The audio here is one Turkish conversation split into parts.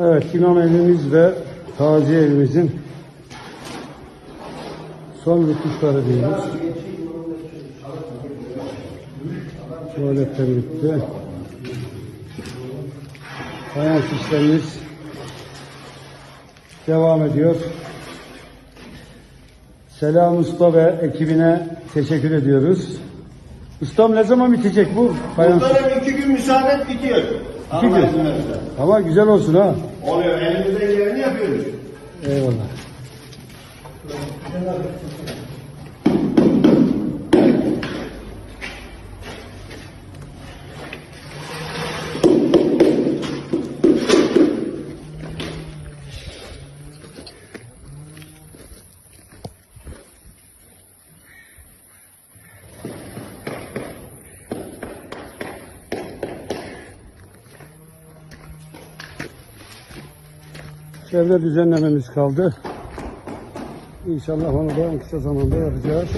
Evet, imam evimiz ve taziye evimizin son rütuşları diyoruz. Tuvaletler bitti. Fayans işlemimiz devam ediyor. Selam Usta ve ekibine teşekkür ediyoruz. Ustam ne zaman bitecek bu fayans? Muhtarım iki gün müsaade bitiyor. İki gün. Ama güzel olsun ha. Oluyor. Elimizden geleni yapıyoruz. Eyvallah. Çevre düzenlememiz kaldı. İnşallah onu da en kısa zamanda yapacağız.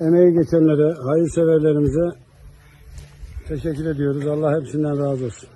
Emeği geçenlere, hayırseverlerimize teşekkür ediyoruz. Allah hepsinden razı olsun.